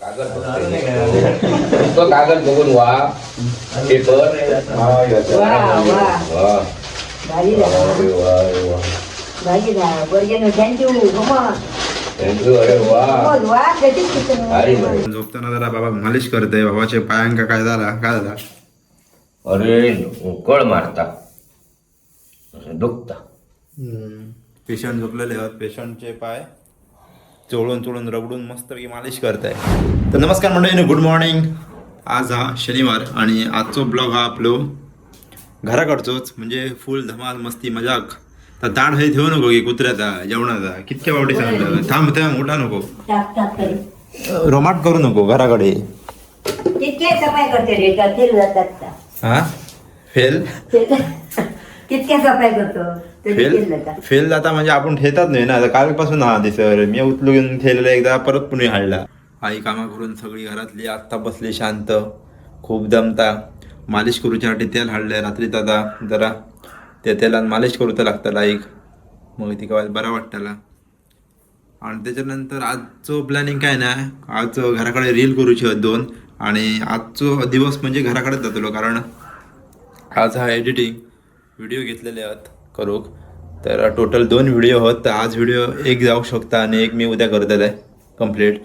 कागद. तो कागद बघून वा. पेपर. झोपताना जरा बाबा मालिश करते बाबाच्या पायांका काय झाला? काय झाला? अरे कळ मारता. दुखता. पेशंट झोपलेले आहेत. पेशंटचे पाय चोळून चोळून रगडून मस्तपैकी मालिश करताय. तर नमस्कार मंडळी गुड मॉर्निंग आज हा शनिवार आणि आजचो ब्लॉग हा आपलो घराकडचोच म्हणजे फुल धमाल मस्ती मजाक. तर ताड हे ठेवू नको की कुत्र्याचा जेवणाचा. कितक्या बावटी सांगितलं? थांब थांब मोठा नको. रोमाट करू नको घराकडे. हा? फेल? कितके सफाई करतो? फेल फेल जाता म्हणजे आपण ठेतात नाही ना. आता कालपासून हा दिसर मी उचलू घेऊन ठेवलेला एकदा परत पुणे हाडला. आई कामा करून सगळी घरातली आत्ता बसली शांत. खूप दमता. मालिश करूच्यासाठी तेल हाडले रात्री दादा जरा त्या तेलान मालिश करूचा लागताला एक मग ती काय बरा वाटताला आणि त्याच्यानंतर आजचो प्लॅनिंग काय ना आज घराकडे रील करूची आहेत दोन. आणि आजचो दिवस म्हणजे घराकडेच जातलो. कारण आज हा एडिटिंग व्हिडिओ घेतलेले आहेत. करूक तर टोटल दोन व्हिडिओ आहेत तर आज व्हिडिओ एक जाऊ शकता आणि एक मी उद्या करतले आहे कंप्लीट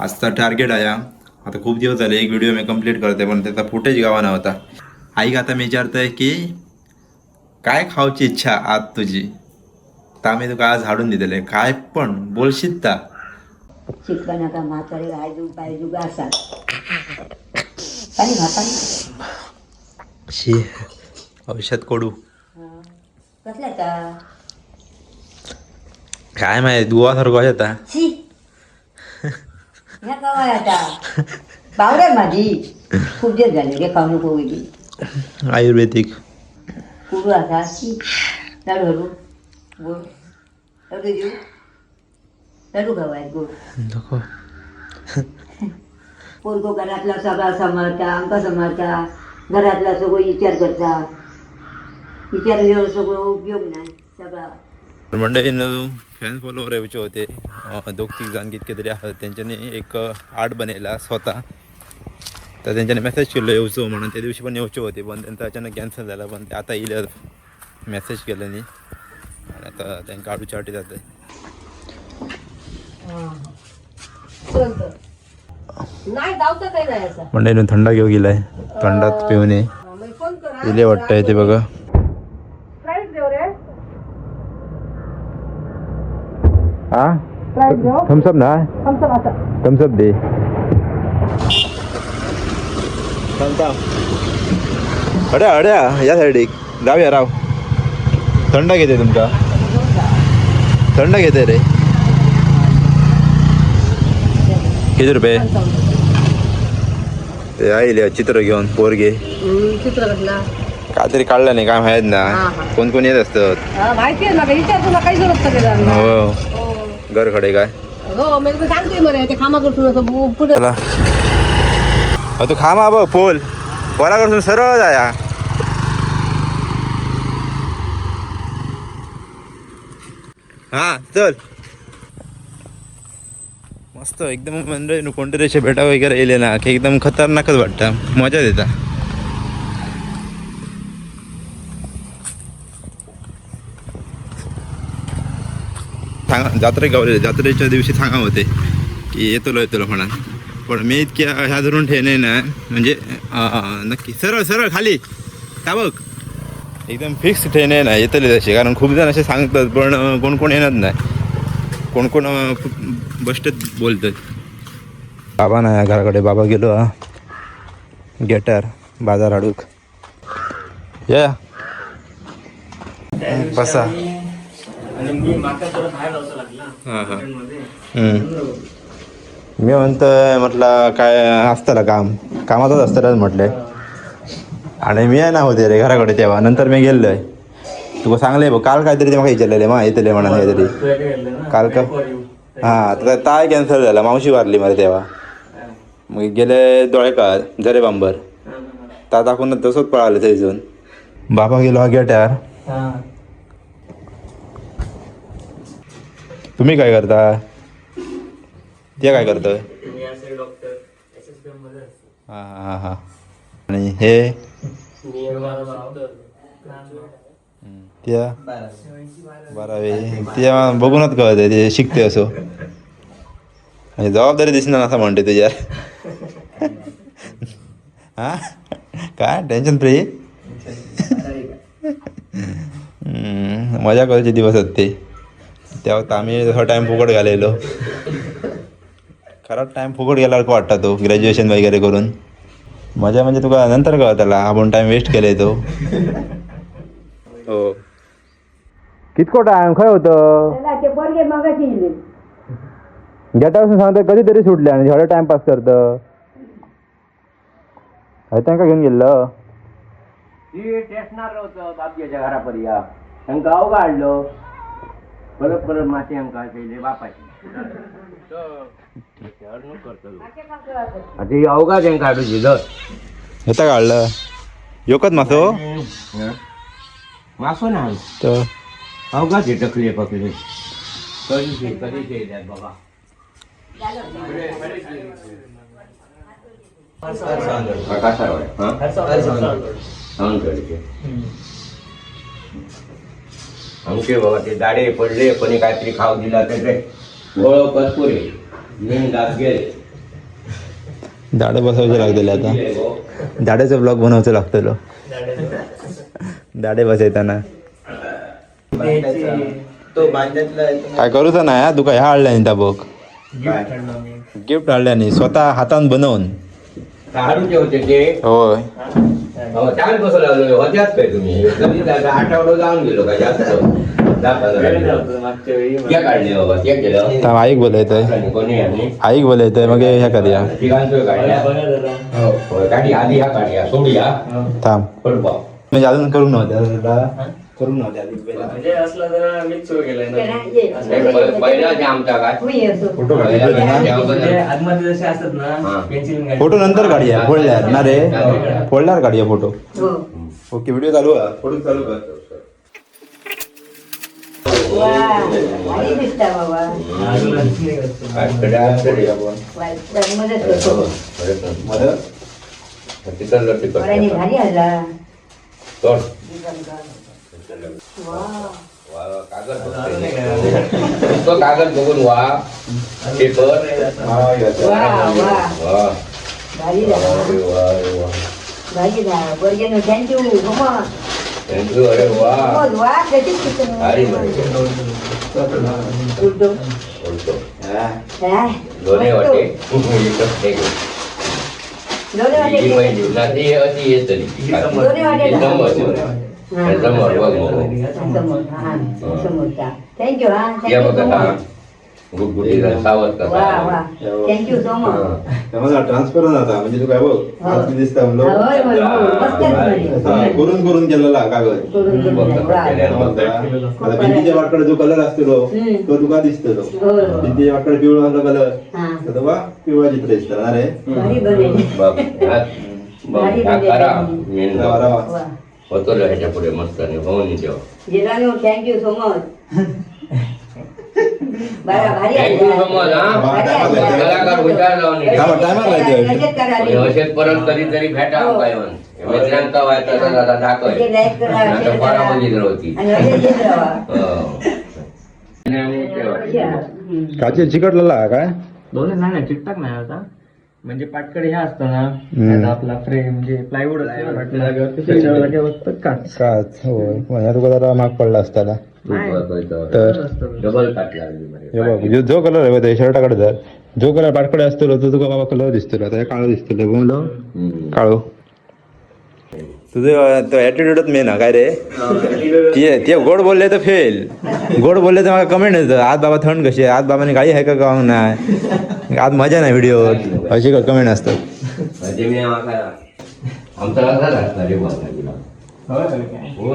आजचा टार्गेट आहे. आता खूप दिवस झाले एक व्हिडिओ मी कंप्लीट करते पण त्याचा फुटेज गावा नव्हता आई आता मी विचारतोय की काय खाऊची इच्छा आज तुझी? तर आम्ही तुका आज हाडून दिलेले काय पण बोलशीत ता म्हातारे पाणी शी औषध कडू. कसल्या का? काय माहिती दुवासारखं येता शी. आता? बावरे माझी. खूप दिवस झाले रे खाऊ नको आयुर्वेदिक. कुरू असा शी. लाडू हरू गोड. लाडू देऊ. लाडू खावाय गोड. नको. पोरगो घरातला सगळा सांभाळता आमका सांभाळता घरातला सगळं विचार करता. विचार घेऊन सगळं उपयोग नाही सगळा फॅन फॉलोवर येवचे होते. दोग तीग जाण कितके तरी आहात. त्यांच्यानी एक आर्ट बनयला स्वतः. तर त्यांच्यानी मेसेज केलो येवचो म्हणून. त्या दिवशी पण येवचे होते पण त्यांचं अचानक कॅन्सल झालं पण ते आता येईल. मेसेज केलं नी आणि आता त्यांना जात. काही नाही असं. मंडळीनं थंडा घेऊ गेलाय. थंडात पिऊन इले वाटतंय ते बघा फ्लाईट देऊ रे हा फ्लाईट देऊ थम्सअप ना आमचं आता थम्सअप दे अड्या अड्या या साईडीक जाऊया राव थंड घेते तुमका थंड घेते रे किती रुपये ते आईले चित्र घेऊन पोरगे चित्र कसला काहीतरी काढलं नाही काय माहीत ना हा, हा. कोण कोण येत असतात माहिती आहे ना विचार तुला काही जरूरत नाही त्याला. हो घरकडे काय? हो चला. तू खामा बघ पोल वराकडून सरळ जाया हा चल. मस्त एकदम म्हणजे कोणतरी असे भेटा वगैरे येले ना की एकदम खतरनाकच वाटतं. मजा देता. सांगा जत्रे गावले जात्रेच्या दिवशी सांगा होते की येतलो येतोलो म्हणा पण मी इतक्या ह्या धरून ठेवणे ना म्हणजे नक्की सरळ सरळ खाली. का बघ? एकदम फिक्स ठेवणे ना येतले तसे. कारण खूप जण असे सांगतात पण कोण कोण येणार नाही. कोण कोण अं, बसतात बोलतात बाबा नाही घराकडे बाबा गेलो हा. गेटर बाजार हाडूक. या. बसा. मी म्हणतोय म्हटलं काय असतं काम? कामातच असतं म्हटलंय आणि मी आहे ना होते रे घराकडे तेव्हा. नंतर मी गेलोय. तुका सांगले बघ काल काहीतरी ते मला विचारलेले मा येतले म्हणा काहीतरी. काल का? हां तर ताय कॅन्सल झाला मावशी वारली मला तेव्हा. मग गेले दोळेकार जरे बांबर. ता दाखवून तसंच पळालं थंयसून बाबा गेलो हा गेट्यार तुम्ही काय करता? ते काय असतो. हा हा हा. आणि हे? त्या? बारावी. त्या बघूनच कळत ते शिकते असो. आणि जबाबदारी दिसणार असं म्हणते तुझ्या हा? काय? टेन्शन फ्री मजा करायचे दिवस आहेत ते तेव्हा आम्ही जसा टाइम फुकट घालेलो खराच टाइम फुकट गेल्यावर वाटता तो ग्रॅज्युएशन वगैरे करून. मजा म्हणजे तुका नंतर कळत त्याला आपण टाइम वेस्ट केलाय तो. हो. कितको टाइम खय होतं. गेटापासून सांगतो कधीतरी सुटले आणि थोडं टाइमपास करतं. हय त्यांका घेऊन गेलं ती टेस्टणार होतं बापजीच्या घरापर्यंत त्यांना गाव काढलं परत परत माती आमका पहिले बापाची. आता अवघा त्यांना काढूची जर येता काढलं. योकत मासो मासो ना तर? अवघा ते टकले पकडले कधी कधी द्यात बाबा. कासारवाड हा. आमचे बाबा ते दाडे पडले कोणी काहीतरी खाऊ दिला त्याचे गोळ पसपुरे मेन दात गेले. दाडे बसवायचे लागतले आता. दाडेचं ब्लॉग बनवायचं लागतलो दाडे बसयताना तो काय करूच नाही हा तुका ह्या हाडल्यानी त्या बघ. गिफ्ट हाडल्यानी स्वतः हातान बनवून. होते ते. होय. अहो, कसं लागलो होत्याच काय तुम्ही. कधी जागा आठवडा जाऊन गेलो का जास्त? दहा पंधरा. मागच्या वेळी काढले बाबा केलं. थांब आईक कोणी यांनी? आईक बोलायचंय मग हे करूया. तिघांचं काढल्या बघा जरा होय, काढी आधी ह्या काढल्या सोडूया थांब. पडपा म्हणजे अजून करून नव्हत्या करून आधी पहिला. म्हणजे असला जरा मिक्स हो गेलाय ते ना. नाही, ये. असं पहिला ते आमचा काय? होई असो. फोटो पहिला काढले ते ना म्हणजे आतमध्ये जसे असतात हा. ना पेन्सिल फोटो नंतर काढूया फोडल्यावर. ना रे? फोडल्यावर काढूया फोटो. हो. ओके व्हिडिओ चालू आहे फोटो चालू कर. तरी. मदत तिकडलं. वराने भारी हल्ला. तोड. वा. वा, म्हणजे हा? ही समोर हा. बघ हा समोरचा थँक्यू हा या बघ मच गुटगुटीचा सावध कसा थँक्यू सो मच हा. म्हणजे तू काय बघ दिसता म्हणलो हा. करून करून केलेला कागद. आता भिंतीच्या वाटकडे जो कलर असतो. तो तुका दिसतो हो, हो. भिंतीच्या वाटकडे पिवळा असला कलर हा. तर तुका पिवळा चित्र दिसतं ना रे होतो ह्याच्या पुढे मस्त आणि होऊन देव जिलानो थँक्यू सो मच हा. कलाकार हुशार असेच परत कधीतरी भेटा. काय म्हण मित्रांका व्हायचा तर दादा दाखव ते like करा, share नाहीतर करा. पराबोलीत होती आणि लगेच येत राहा. आणि ते हम्म. काचे चिकटलेला काय नाही नाही चिकटाक नाही आता म्हणजे पाटकडे ह्या असतं ना हम्म. आता आपला फ्रेम म्हणजे प्लायवूड काच म्हणजे तुका जरा महाग पडला असताना तर डबल लागली हे जो- कलर आहे त्या शर्टाकडे जर जो कलर पाटकडे असतो तो तुका बाबा कलर दिसतो आता काळो दिसतो बोललो काळो तुझं तो ॲटिट्यूडच मेन हा काय रे? ते ते गोड बोलले तर फेल गोड बोलले तर मला कमेंट येतं. आज बाबा थंड कशी आहे? आज बाबाने गाडी आहे का गाव नाही. आज मजा नाही व्हिडिओ अशी का कमेंट असतात. म्हणजे हो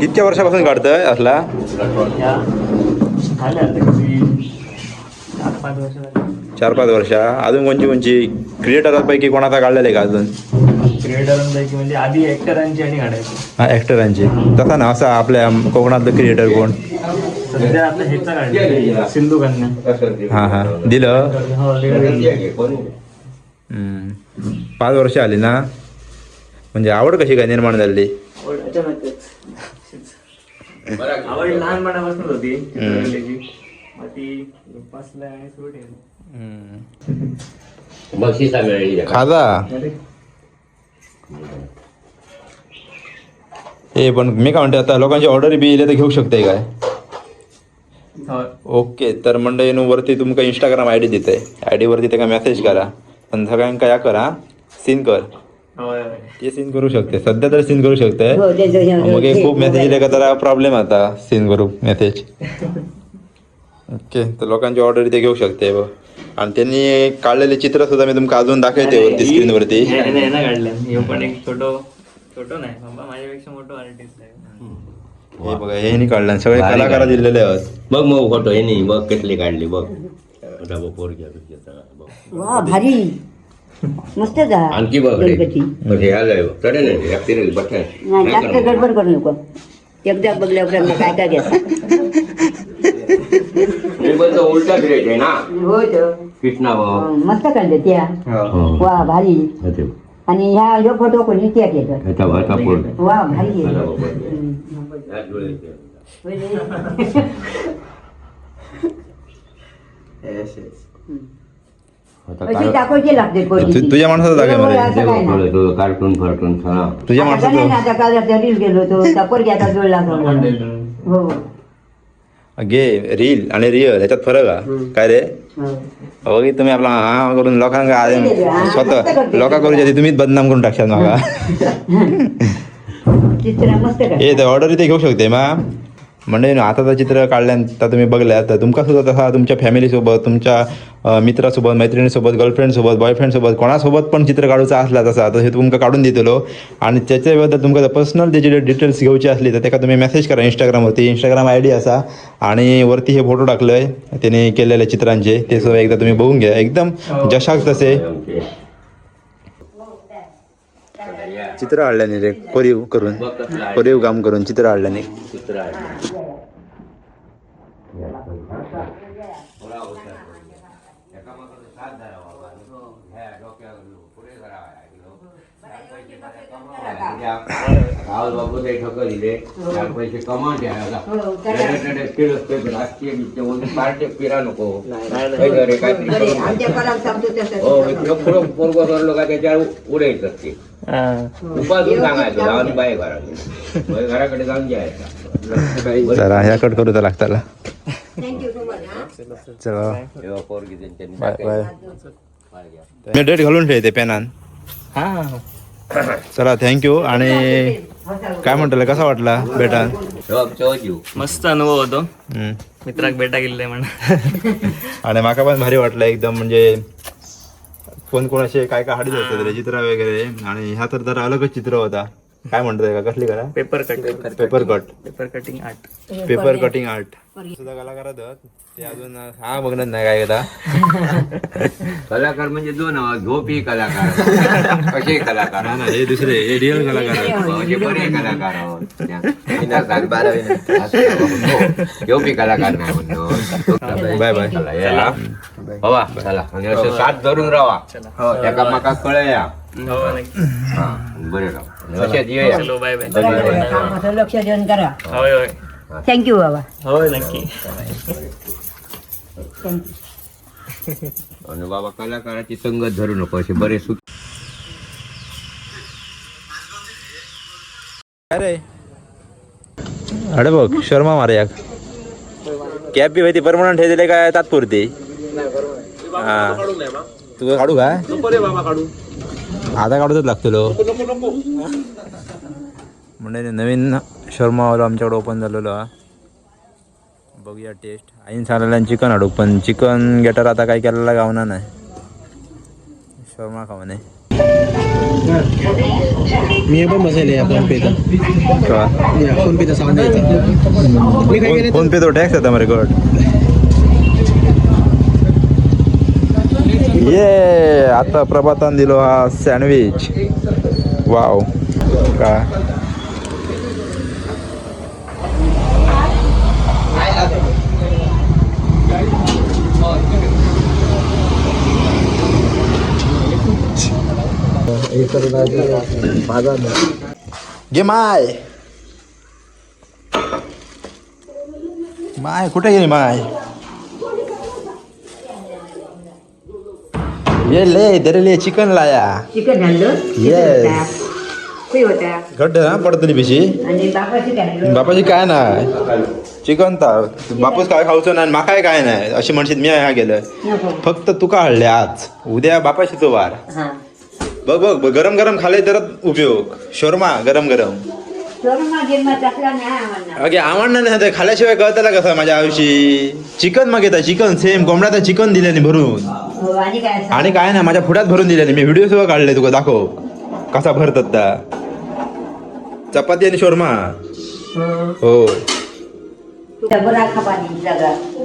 कितक्या वर्षापासून काढतोय असला? चार पाच वर्ष. अजून कोणची कोणची? क्रिएटरपैकी कोणाचा काढलेला आहे का अजून? क्रिएटरांपैकी म्हणजे आधी ऍक्टरांची आणि काढायची हा ॲक्टरांची. तसा ना असा आपल्या कोकणातलं क्रिएटर कोण? सध्या आपल्या ह्याचा काढला सिंधू कन्या. हा हा. दिलं. हो. हम्म. पाच वर्ष आली ना? म्हणजे आवड कशी काय निर्माण झाली? आवड लहानपणापासून होती चित्रकलेची. मग ती जोपासल्या आणि सुरू ठेवली बक्षिसा मिळाली. खाजा. ए पण मी काय म्हणते आता लोकांची ऑर्डर बी येईल तर घेऊ शकते काय? हो. ओके तर मंडळी वरती तुमका इंस्टाग्राम आय डी दिते आय डी वरती त्याका मेसेज करा. पण सगळ्यांका या करा. सीन कर. ते सीन करू शकते. सध्या तर सीन करू शकते. हो मग खूप मेसेज येले का जरा प्रॉब्लेम आता. सीन करू मेसेज ओके तर लोकांची ऑर्डर इथे घेऊ शकते बघ. आणि त्यांनी काढलेले चित्र सुद्धा मी तुमका अजून दाखवते वरती स्क्रीन वरती पण एक छोटो छोटो नाही. बाबा माझ्यापेक्षा मोठो आर्टिस्ट आहे. हे बघा हे नाही काढलं सगळे भारी कलाकार. दिलेले आहेत. बघ मग फोटो हे नाही बघ कसले काढले बघ. वा भारी. मस्त जा आणखी बघ म्हणजे गडबड करू नको. एकदा बघल्यावर काय काय घ्यायचं पण तो उलटा ग्रेट आहे ना हो तर. कृष्णा भाऊ अं, मस्त काढले त्या हो. वा भारी हा. आणि ह्या ह्यो फोटो कोणी त्या केलं पोट वा भारी आहे. अशी दाखवायची लागते. तु- तुझ्या माणसाचं. असं काय नाही. कार्टून फार्टून सगळा तुझ्या आता नाही ना, माणसाचं आता काल रात्री रील गेलो होतो त्या पोरगी आता जोडला हो गे रील आणि रिअल ह्याच्यात फरक आहे काय रे? हो. बघी तुम्ही आपला हा करून लोकांना हा, मस्त स्वतः. लोका करूच्या आधी तुम्हीच बदनाम करून काढ ए तर ऑर्डर इथे घेऊ शकते मा. म्हणजे ना आता तर चित्र काढल्यानंतर तुम्ही बघल्या तर तुमका सुद्धा तसा तुमच्या फॅमिलीसोबत तुमच्या मित्रासोबत मैत्रिणीसोबत गर्लफ्रेंडसोबत बॉयफ्रेंडसोबत कोणासोबत पण चित्र काढूचा असला तसा तर हे तुमका काढून देतलो. आणि त्याच्याबद्दल तुमका पर्सनल त्याचे डिटेल्स घेऊची असली तर त्याका तुम्ही मेसेज करा इंस्टाग्रामवरती इंस्टाग्राम आय डी असा. आणि वरती हे फोटो टाकलंय त्याने केलेल्या चित्रांचे ते सुद्धा एकदा तुम्ही बघून घ्या. एकदम जशाक तसे. चित्र हाडल्याने रे कोरीव करून कोरीव काम करून चित्र हाडल्याने चित्र धरा बाबा. पैसे ते ठोकर दिले चार पैसे हो, करा. फिरत ते राजकीय पार्टी फिरा नको. हो पुढं पोरगं सरलो का त्याच्यावर उडायचं ते. हा. उपासून सांगायचं जाऊन बाय घराकडे. बाई घराकडे जाऊन जायचं जरा ह्या कट करू तर लागताला. थँक्यू सो मच चला. पोरगी त्यांच्यानी बाय बाय बाय. घ्या. मी डेट घालून ठेवते पेनान. हा. हा, हा. चला थँक्यू आणि काय म्हणतो कसा वाटला बेटा? मस्त अनुभव होतो. मित्राक भेटा गेले म्हणा. आणि माका पण भारी वाटलं एकदम म्हणजे कोण कोण असे काय काय हाडीत होते चित्र वगैरे. आणि ह्या तर जरा अलगच चित्र होता. काय म्हणतात का कसली करा paper cut paper cut paper cutting art paper cutting art सुद्धा कलाकार. ते अजून हा बघणार नाही काय आता कलाकार म्हणजे दोन आवाज झोपी कलाकार. कसे कलाकार. ना हे दुसरे हे रिअल कलाकार आहेत. म्हणजे बरे कलाकार. आहोत. विनाकारण हो, झोपी कलाकार नाही म्हणतो. बाय बाय चला बाबा चला. आणि असं साथ धरून राहा. एकामेका कळया हो नक्की. हा, बरे राहा. आणि असेच येऊया चलो. बाय बाय कामाचं लक्ष देऊन करा. होय होय. थँक्यू बाबा. होय नक्की. आणि बाबा कलाकाराची संगत धरू नको असे बरे सुख अरे. अरे बघ शर्मा मारे कॅब बी माहिती परमनंट ठेवले काय तात्पुरती. हा. तू काढू काय आता काढूच लागतलो? म्हणजे नवीन शर्मा वाला आमच्याकडे ओपन झालेलो हा. बघूया टेस्ट आईन सांगलेलं चिकन हाडूक पण चिकन गेटर आता काय केलेला गावना नाही. शर्मा खाऊ नये. मी पण बसेल फोन या फोन केलं फोन पे तो टॅक्स येता मरे गड ये आता प्रभातान दिलो हा सँडविच वाव का? गे माय. माय कुठे गेली माय? ये ले तेरे लिए चिकन लाया। चिकन आणलं Yes. ते होता. घट्ट ना पडतली पिशी. आणि बापाची काय आणलं बापाची काय नाही. चिकन तर बापूस काय खाऊचं नाही माकाय काय नाही. अशी म्हणशीत मी ह्या गेलं फक्त तुका हळले आज. उद्या बापाशी तो वार. हा. बघ बघ गरम गरम खाले तरच उपयोग. शोरमा गरम गरम. अगे आवडणार नाही ते खाल्याशिवाय कळतला कसं माझ्या आयुषी चिकन मग येतं चिकन सेम कोंबड्याचं चिकन दिल्याने भरून. आणि काय असं? आणि काय नाही माझ्या पुढ्यात भरून दिल्याने मी व्हिडिओ सुद्धा काढले तुका दाखव. कसा भरतात त्या चपाती आणि शोरमा. हो. हो तुला बरा खपानी जागा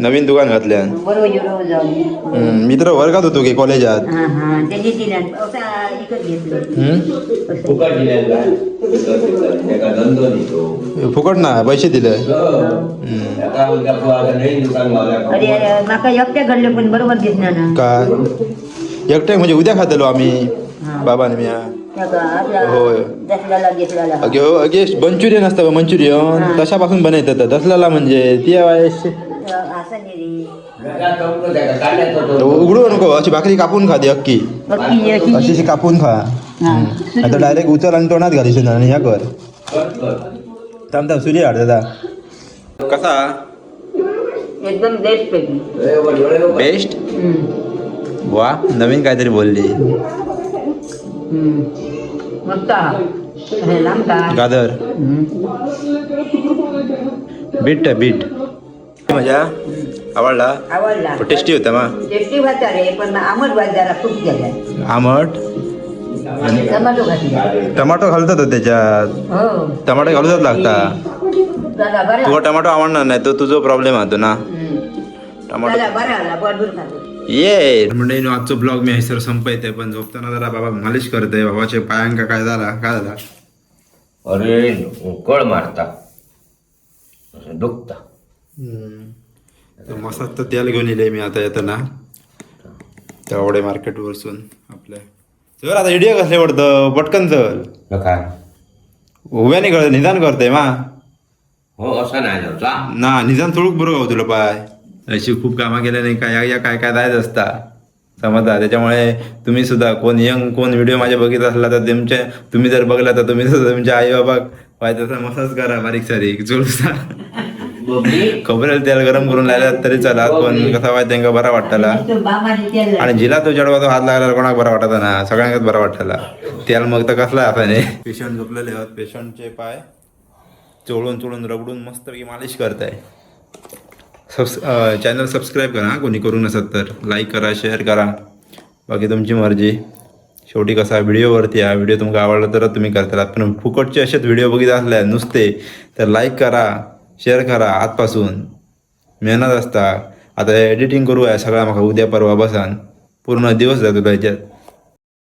नवीन दुकान घातल्यान बरोबर जेवढं जाऊन हम्म, मी तर वर्गात होतो की कॉलेजात. फुकट ना पैसे दिले. काय एकटे म्हणजे उद्या खातलो आम्ही बाबाने मी त्याका आपला होय. अगे हो अगे मंचुरियन असतं मंचुरियन. तशापासून बनवतात दसल्याला म्हणजे ती. उघडू नको अशी भाकरी कापून खा ती अक्की अशी कापून खा. आता डायरेक्ट उचल आणि तोंडात घालीस आणि ह्या कर. थांब थांब सूर्य हाड दादा कसा एकदम बेस्ट. बेस्ट. वा नवीन काहीतरी बोलली. मस्त हम्म. Beat beat. मजा? आवडला? आवडला. टेस्टी होता मा. टेस्टी भाता रे पण आंबट भात जरा खूप गेला आमट? टमाटो टमाटो घालतात हो त्याच्यात. हो. टमाटो घालूच लागता. तुला टमाटो आवडणार नाही तो तुझा प्रॉब्लेम होतो ना. टमाटो. बरोबर ये म्हणजे आजचा ब्लॉग मी हैसर संपयते पण झोपताना जरा बाबा मालिश करते बाबाच्या पायांका काय झाला? काय झाला? अरे कळ मारता. दुखता. मसात तर तेल घेऊन येले मी आता येताना. तेवढे मार्केट वरसून आपल्या. चल आता व्हिडिओ कसले पडतं पटकन चल. काय? उभ्याने कळ निदान करते मा. हो असं नाही ना निदान थोडं बरं गाव तुला पाय. अशी खूप कामं केल्या नाही काय या- या काय काय जायचं असता? समजता त्याच्यामुळे तुम्ही सुद्धा कोण यंग कोण व्हिडिओ माझे बघित असला तर तुमचे तुम्ही जर बघला तर तुम्ही सुद्धा तुमच्या आई बाबा पाहिजे तसा मसाज करा बारीक सारीक चुलसा खोबरेल तेल गरम करून लायला तरी चला पण कसा वाईट त्यांना बरा वाटताला. आणि जिला तो जडवा तो हात लागला कोणाक बरा वाटत ना? सगळ्यांनाच बरा वाटला तेल मग तर कसला असा नाही पेशंट झोपलेले आहोत पेशंटचे पाय चोळून चोळून रगडून मस्तपैकी मालिश करताय. सबस चॅनल सबस्क्राईब करा कोणी करू नसत तर. लाईक करा शेअर करा. बाकी तुमची मर्जी. शेवटी कसा व्हिडिओवरती हा व्हिडिओ तुमका आवडला तरच तुम्ही करताल. पण फुकटचे असेच व्हिडिओ बघित असले नुसते तर लाईक करा शेअर करा आजपासून. मेहनत असता. आता एडिटिंग करू आहे सगळा म्हाका उद्या परवा बसान. पूर्ण दिवस जातो त्याच्यात.